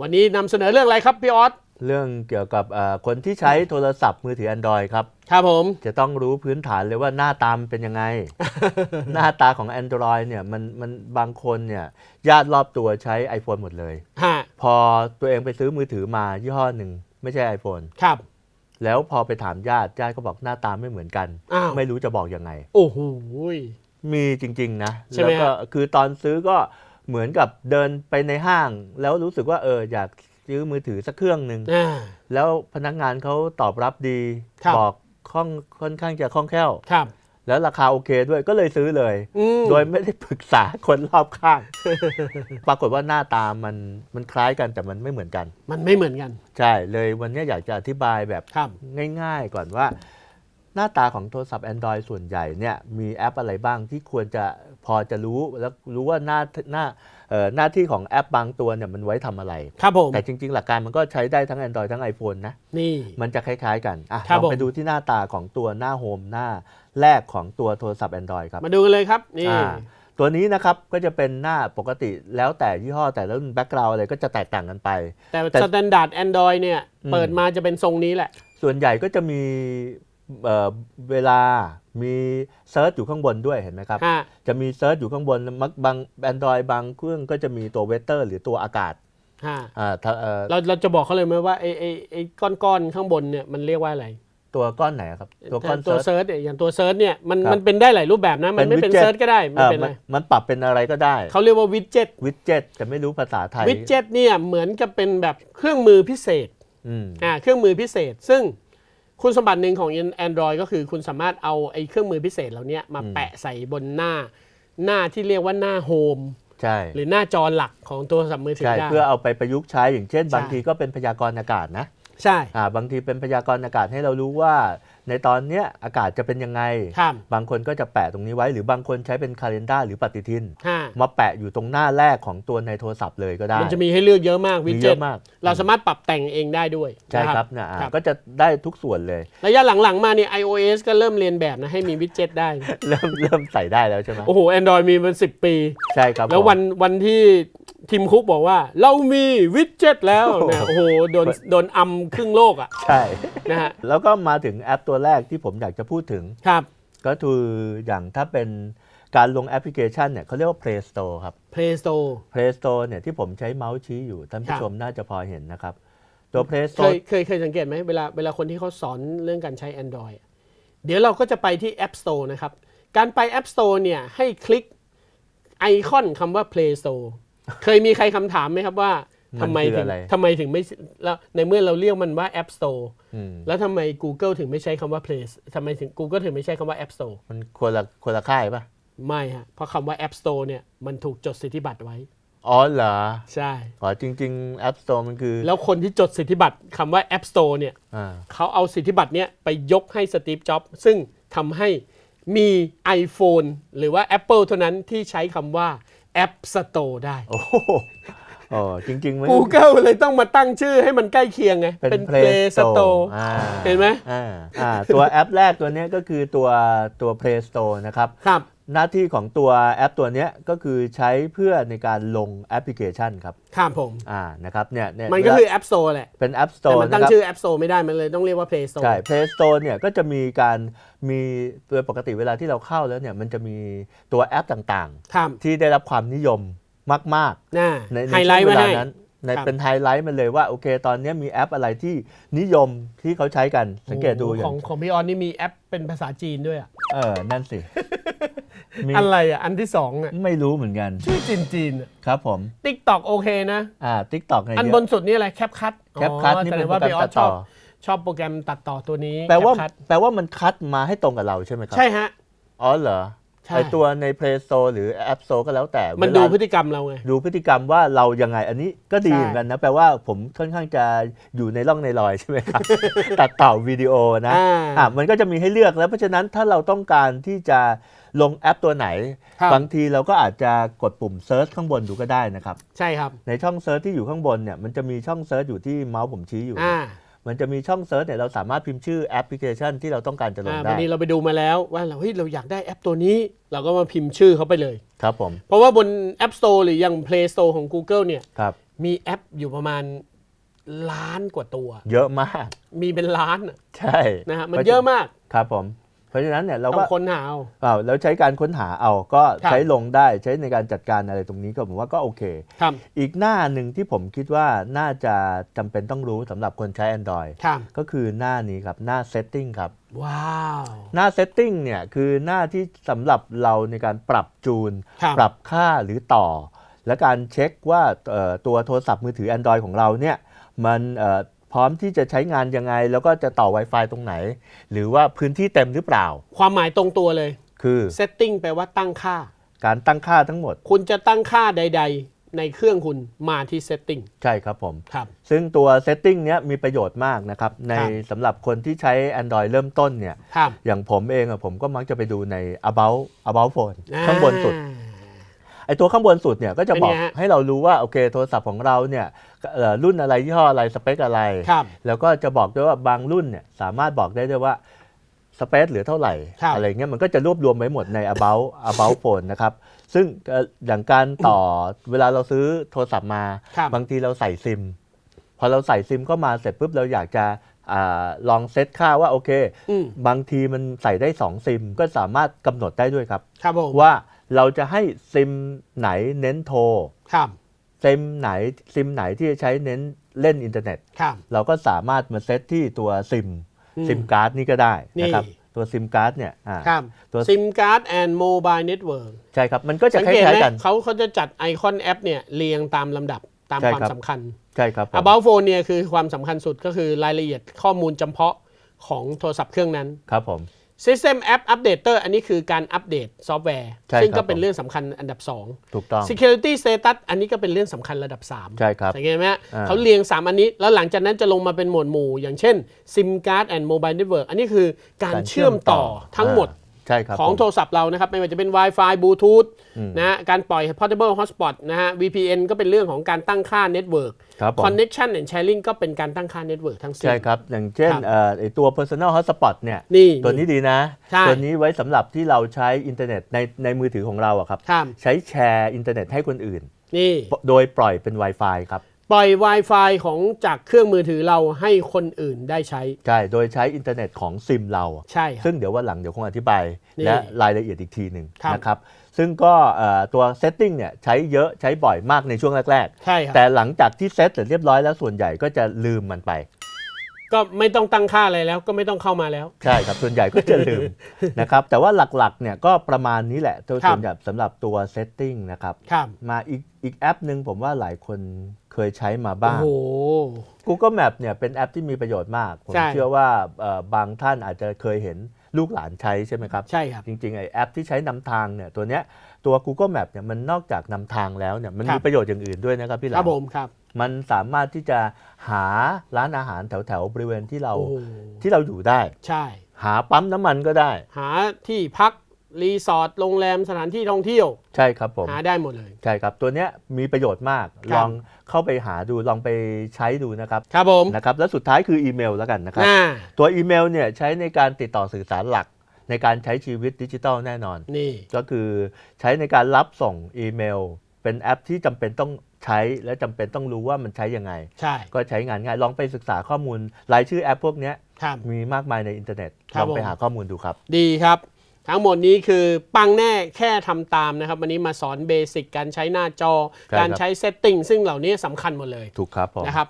วันนี้นำเสนอเรื่องอะไรครับพี่ออสเรื่องเกี่ยวกับเอ่อคนที่ใช้โทรศัพท์มือถือ Android ครับ ครับผม จะต้องรู้พื้นฐานเลยว่าหน้าตามนเป็นยังไง หน้าตาของ Android เนี่ยมันมันบางคนเนี่ยญาติรอบตัวใช้ iPhone หมดเลยฮะพอตัวเองไปซื้อมือถือมายี่ห้อหนึ่ง ไม่ใช่ iPhone ครับ แล้วพอไปถามญาติญาติก็บอกหน้าตาไม่เหมือนกันอ้าวไม่รู้จะบอกยังไง โอ้โหมีจริง ๆ นะใช่ไหมแล้วก็ฮะคือตอนซื้อก็ เหมือนกับเดินไปในห้าง แล้วรู้สึกว่าเอออยากซื้อมือถือสักเครื่องหนึ่งอ่า แล้วพนักงานเขาตอบรับดีครับ บอกคล่องค่อนข้างจะคล่องแคล่ว ครับ แล้วราคาโอเคด้วยก็เลยซื้อเลย อืม โดยไม่ได้ปรึกษาคนรอบข้าง ปรากฏว่าหน้าตามันมันคล้ายกันแต่มันไม่เหมือนกัน มันไม่เหมือนกัน ใช่เลยวันนี้อยากจะอธิบายแบบครับ ง่าย ๆ ก่อนว่า หน้าตาของโทรศัพท์ Android ส่วนใหญ่เนี่ยมีแอปอะไรบ้างที่ควรจะพอจะรู้แล้วรู้ว่าหน้าหน้าเอ่อหน้าที่ของแอปบางตัวเนี่ยมันไว้ทำอะไร ครับผม แต่จริง ๆ หลักการมันก็ใช้ได้ทั้ง Android ทั้ง iPhone นะ นี่ มันจะคล้ายๆ กันอะครับเราไปผมดูที่หน้าตาของตัวหน้าโฮมหน้าแรกของตัวโทรศัพท์ Android ครับ มาดูกันเลยครับ นี่อ่าตัวนี้นะครับก็จะเป็นหน้าปกติแล้วแต่ยี่ห้อแต่ละรุ่นแบ็กกราวอะไรก็จะแตกต่างกันไป แต่แต่สแตนดาร์ดแอนดรอยเนี่ยอืมเปิดมาจะเป็นทรงนี้แหละ ส่วนใหญ่ก็จะมี เอ่อเวลามีเซิร์ชอยู่ข้างบนด้วยเห็นไหมครับ ฮะ จะมีเซิร์ชอยู่ข้างบนมักบาง Android บางเครื่องก็จะมีตัวเวเตอร์ หรือตัวอากาศฮะอ่าถ้าเอ่อเราเราจะบอกเขาเลยไหมว่าไอ้ไอ้ไอ้ก้อนๆข้างบนเนี่ยมันเรียกว่าอะไรตัวก้อนไหนครับ ตัวก้อนตัวเซิร์ช เซิร์ชเนี่ยอย่างตัวเซิร์ชเนี่ยมันครับมันเป็นได้หลายรูปแบบนะ มันไม่เป็น widget เซิร์ชก็ได้มันเอ่อเป็นอะมัไรนมันปรับเป็นอะไรก็ได้เขาเรียกว่าวิดเจ็ตวิดเจ็ตแต่ไม่รู้ภาษาไทยวิดเจ็ตเนี่ยเหมือนกับเป็นแบบเครื่องมือพิเศษ อืม อ่าเครื่องมือพิเศษซึ่ง คุณสมบัติหนึ่งของ Android ก็คือคุณสามารถเอาไอ้เครื่องมือพิเศษเหล่านี้มาอืมแปะใส่บนหน้า หน้าที่เรียกว่าหน้าโฮมใช่หรือหน้าจอหลักของโทรศัพท์มือถือใช่ได้เพื่อเอาไปประยุกต์ใช้อย่างเช่นใช่บางทีก็เป็นพยากรณ์อากาศนะ ใช่อ่าบางทีเป็นพยากรณ์อากาศให้เรารู้ว่า ในตอนเนี้ยอากาศจะเป็นยังไง ครับ บางคนก็จะแปะตรงนี้ไว้ หรือบางคนใช้เป็นคาล endar หรือปฏิทิน ฮะมาแปะอยู่ตรงหน้าแรกของตัวในโทรศัพท์เลยก็ได้มันจะมีให้เลือกเยอะมากวิมีดเยเจ็ตอะมากเราสามารถปรับแต่งเองได้ด้วยใช่นะครับนะอ่าครับก็จะได้ทุกส่วนเลย ระยะหลังๆมาเนี่ย iOS ก็เริ่มเรียนแบบนะให้มีวิดเจ็ตได้ เริ่มเริ่มใส่ได้แล้วใช่ไหมโอ้โห Android มีมันสิปี ใช่ครับแล้วผมวันวันที่ ทีมคุกบอกว่า เรามีวิดเจ็ตแล้วเนี่ยโอ้โหโดนโดนอัมครึ่งโลกอะใช่นะฮะแล้วก็มาถึงแอปตัวแรกที่ผมอยากจะพูดถึงครับ ก็คืออย่างถ้าเป็นการลงแอปพลิเคชันเนี่ยเขาเรียกว่า Play Store ครับ Play Store Play Store เนี่ยที่ผมใช้เมาส์ชี้อยู่ท่านครัผู้บชมน่าจะพอเห็นนะครับ ตัว Play เค Store ยเคยเคยสังเกตไหมเวลาเวลาคนที่เขาสอนเรื่องการใช้ Android อะเดี๋ยวเราก็จะไปที่ App Store นะครับ การไป App Store เนี่ยให้คลิกไอคอนคำว่า Play Store เคยมีใครคำถามไหมครับว่ามันทำไมคือถึงอะไรทำไมถึงไม่แล้วในเมื่อเราเรียกมันว่า App Store อืมแล้วทำไม Google ถึงไม่ใช้คำว่า Play ทำไมถึง Google ถึงไม่ใช้คำว่า App Store มันคนละคนละค่ายปะไม่ฮะเพราะคำว่า App Store เนี่ยมันถูกจดสิทธิบัตรไว้ อ๋อเหรอ ใช่อ๋อจริง ๆ App Store มันคือ แล้วคนที่จดสิทธิบัตรคำว่า App Store เนี่ยอ่าเขาเอาสิทธิบัตรเนี้ยไปยกให้สตีฟจ็อบส์ซึ่งทำให้มี iPhone หรือว่า Apple เท่านั้นที่ใช้คำว่า App Store ได้ โอ้โหอ๋อจริงๆมัน Google เลยต้องมาตั้งชื่อให้มันใกล้เคียงไง เป็น Play Store อ่าเห็นไหม อ่าอ่าตัวแอปแรกตัวเนี้ยก็คือตัวตัว Play Store นะครับ ครับ หน้าที่ของตัวแอปตัวเนี้ยก็คือใช้เพื่อในการลงแอปพลิเคชันครับครับผมอ่านะครับเนี่ยเนี่ยมันก็คือ App Store แหละ เป็น App แต่ Store มันนะตั้งครับชื่อ App Store ไม่ได้มันเลยต้องเรียกว่า Play Store ใช่ Play Store เนี่ยก็จะมีการมีโดยปกติเวลาที่เราเข้าแล้วเนี่ยมันจะมีตัวแอปต่างครับๆที่ได้รับความนิยมมากน่าๆในในไฮไลช่วท์งเวมาลาให้นั้นในครับเป็นไฮไลท์มันเลยว่าโอเค ตอนเนี้ยมีแอปอะไรที่นิยมที่เขาใช้กันสังเกตดูอขย่าองงของพี่ออนนี่มีแอปเป็นภาษาจีนด้วยอะเออนั่นสิ มี อะไรอะ อันที่สองอะไม่รู้เหมือนกัน ชื่อจีนจีนครับผม ติ๊กตอกโอเคนะ อ่า TikTok เนี่ยอันเยบอะนสุดนี่อะไรแคปคัท CapCut นี่แสดเป็นงโปรว่าแกรพี่มออตัสดชต่อ อบชอบโปรแกรมตัดต่อตัวนี้ แปลว่า CapCut แปลว่ามันคัดมาให้ตรงกับเราใช่ไหมครัใช่ฮะ อ๋อเหรอ ใช่ ไอตัวใน Play Store หรือ App Store ก็แล้วแต่มันเวดูลา พฤติกรรมเราไง ดูพฤติกรรมว่าเรายังไงอันนี้ก็ดีใช่ เหมือนกันนะ แปลว่าผมค่อนข้างจะอยู่ในร่องในรอยใช่ไหมครับ ตัดต่อวิดีโอนะอ่าอะมันก็จะมีให้เลือกแล้วเพราะฉะนั้นถ้าเราต้องการที่จะลงแอปตัวไหน ครับ บางทีเราก็อาจจะกดปุ่มเซิร์ชข้างบนดูก็ได้นะครับ ใช่ครับ ในช่องเซิร์ชที่อยู่ข้างบนเนี่ยมันจะมีช่องเซิร์ชอยู่ที่เมาส์ผมชี้อยู่ อ่า มันจะมีช่องเซิร์ชเนี่ยเราสามารถพิมพ์ชื่อแอปพลิเคชันที่เราต้องการจะลงอ่าได้ วันนี้เราไปดูมาแล้วว่าเราเฮ้ยเราอยากได้แอปตัวนี้ เราก็มาพิมพ์ชื่อเขาไปเลย ครับผม เพราะว่าบน App Store หรืออย่าง Play Store ของ Google เนี่ย ครับ มีแอปอยู่ประมาณล้านกว่าตัว เยอะมาก มีเป็นล้านอะใช่นะฮะมันเยอะมาก ครับผมเพ ราะฉะนั้นเนี่ยเราต้อก็งค้นหาเอาอ้าวแล้วใช้การค้นหาเอาก็ครับใช้ลงได้ใช้ในการจัดการอะไรตรงนี้ก็ผมว่าก็โอเคครับอีกหน้าหนึ่งที่ผมคิดว่าน่าจะจำเป็นต้องรู้สำหรับคนใช้ Android ครับก็คือหน้านี้ครับหน้า Setting ครับว้าวหน้า Setting เนี่ยคือหน้าที่สำหรับเราในการปรับจูนครับปรับค่าหรือต่อ และการเช็คว่าเอ่อตัวโทรศัพท์มือถือ Android ของเราเนี่ยมันเอ่อพ ร้อมที่จะใช้งานยังไง แล้วก็จะต่อ Wi-Fi ตรงไหน หรือว่าพื้นที่เต็มหรือเปล่า ความหมายตรงตัวเลย คือ setting แปลว่าตั้งค่า การตั้งค่าทั้งหมด คุณจะตั้งค่าใด ๆ ในเครื่องคุณมาที่ setting ใช่ครับผมครับ ซึ่งตัว Setting เนี้ยมีประโยชน์มากนะครับ ในครับสำหรับคนที่ใช้ Android เริ่มต้นเนี่ย ครับ อย่างผมเองอะผมก็มักจะไปดูใน about about phone ข้างบนสุด อ่า ไอตัวข้างบนสุดเนี่ยก็จะเป็นบอกไงฮะให้เรารู้ว่าโอเคโทรศัพท์ของเราเนี่ยเอ่อรุ่นอะไรยี่ห้ออะไรสเปคอะไรครับแล้วก็จะบอกด้วยว่าบางรุ่นเนี่ยสามารถบอกได้ด้วยว่าสเปคเหลือเท่าไหร่ครับอะไรเงี้ยมันก็จะรวบรวมไว้หมดใน about about phone นะครับ ซึ่งเอ่ออย่างการต่อเวลาเราซื้อโทรศัพท์มาครับบางทีเราใส่ซิม พอเราใส่ซิมเข้ามาเสร็จปุ๊บเราอยากจะอาลองเซตค่าว่าโอเคอืมบางทีมันใส่ได้ 2 ซิม ก็สามารถกำหนดได้ด้วยครับครับผมว่า เราจะให้ซิมไหนเน้นโทรครับซิมไหนซิมไหนที่จะใช้เน้นเล่นอินเทอร์เน็ต ครับ เราก็สามารถมาเซตที่ตัวซิมอืม ซิมการ์ดนี่ก็ได้นะครับนี่ ตัวซิมการ์ดเนี่ยอ่า ครับตัว SIM card and mobile network ใช่ครับ มันก็จะสังคเกตไหล้ายมๆกันเขาเขาจะจัดไอคอนแอปเนี่ยเรียงตามลำดับตามใช่ความครับ สำคัญ ใช่ครับผม About Phone เนี่ยคือความสำคัญสุดก็คือรายละเอียดข้อมูลจำเพาะของโทรศัพท์เครื่องนั้น ครับผม System App Updater อันนี้คือการอัปเดตซอฟต์แวร์ ใช่ซึ่งครัก็บเป็นผม เรื่องสำคัญอันดับถูกต้อง2 Security Status อันนี้ก็เป็นเรื่องสำคัญระดับ 3 ใช่ครับสังเกตไหมฮะอ่า เขาเรียง 3 อันนี้ แล้วหลังจากนั้นจะลงมาเป็นหมวดหมู่ อย่างเช่น SIM Card and Mobile Network อันนี้คือการเชื่อมต่อทั้งหมดอ่าใช่ครับของผมโทรศัพท์เรานะครับ ไม่ว่าจะเป็น Wi-Fi Bluetooth อืมนะฮะการปล่อย Portable Hotspot นะฮะ VPN ก็เป็นเรื่องของการตั้งค่า Network ครับผม Connection and Sharing ก็เป็นการตั้งค่า Network ทั้งสิ้น ใช่ครับ อย่างเช่นครับเอ่อไอตัว personal hotspot เนี่ยนี่ตัวนี้ดีนะใช่ตัวนี้ไว้สำหรับที่เราใช้อินเทอร์เน็ตในในมือถือของเราอะครับครับใช้แชร์อินเทอร์เน็ตให้คนอื่นนี่โดยปล่อยเป็น Wi-Fi ครับ ปล่อย Wi-Fi ของจากเครื่องมือถือเราให้คนอื่นได้ใช้ ใช่ โดยใช้อินเทอร์เน็ตของซิมเรา ใช่ครับ ซึ่งเดี๋ยววันหลังเดี๋ยวคงอธิบาย นี่และรายละเอียดอีกทีหนึ่งครับ นะครับ ซึ่งก็เอ่อตัวเซตติ้งเนี่ยใช้เยอะใช้บ่อยมากในช่วงแรกใช่คๆรับแต่หลังจากที่เซตเสร็จเรียบร้อยแล้วส่วนใหญ่ก็จะลืมมันไป ก็ไม่ต้องตั้งค่าอะไรแล้วก็ไม่ต้องเข้ามาแล้ว ใช่ครับ ส่วนใหญ่ก็จะลืม นะครับ แต่ว่าหลักๆเนี่ยก็ประมาณนี้แหละตัวครับ ส่วนใหญ่สำหรับตัวเซตติ้งนะครับ ครับ มาอีกอีกแอปหนึ่งผมว่าหลายคน เคยใช้มาโอ้บ้างโห Google Map เนี่ยเป็นแอปที่มีประโยชน์มาก ผมใช่เชื่อว่าเอ่อบางท่านอาจจะเคยเห็นลูกหลานใช้ใช่ไหมครับ ใช่ครับ จริงๆไอแอปที่ใช้นำทางเนี่ยตัวเนี้ยตัว Google Map เนี่ยมันนอกจากนำทางแล้วเนี่ยมันครัมีบประโยชน์อย่างอื่นด้วยนะครับพี่หคลารับมผมครับ มันสามารถที่จะหาร้านอาหารแถวๆบริเวณที่เราโอ้โหที่เราอยู่ได้ ใช่ หาปั๊มน้ำมันก็ได้ หาที่พัก รีสอร์ทโรงแรมสถานที่ท่องเที่ยว ใช่ครับผมหาได้หมดเลย ใช่ครับ ตัวเนี้ยมีประโยชน์มาก ครับ ลองเข้าไปหาดูลองไปใช้ดูนะครับครับผมนะครับแล้วสุดท้ายคืออีเมลแล้วกันนะครับน่าตัวอีเมลเนี่ยใช้ในการติดต่อสื่อสารหลัก ในการใช้ชีวิตดิจิทัลแน่นอน นี่ ก็คือใช้ในการรับส่งอีเมล เป็นแอปที่จำเป็นต้องใช้และจำเป็นต้องรู้ว่ามันใช้ยังไง ใช่ก็ใช้งานง่ายลองไปศึกษาข้อมูลรายชื่อแอปพวกเนี้ยครับ มีมากมายในอินเทอร์เน็ตครัลบองไปผม หาข้อมูลดูครับ ดีครับ ทั้งหมดนี้คือปังแน่แค่ทำตามนะครับ วันนี้มาสอนเบสิกการใช้หน้าจอใช่ครับการใช้เซตติ้งซึ่งเหล่านี้สำคัญหมดเลยถูกครับผมนะครับ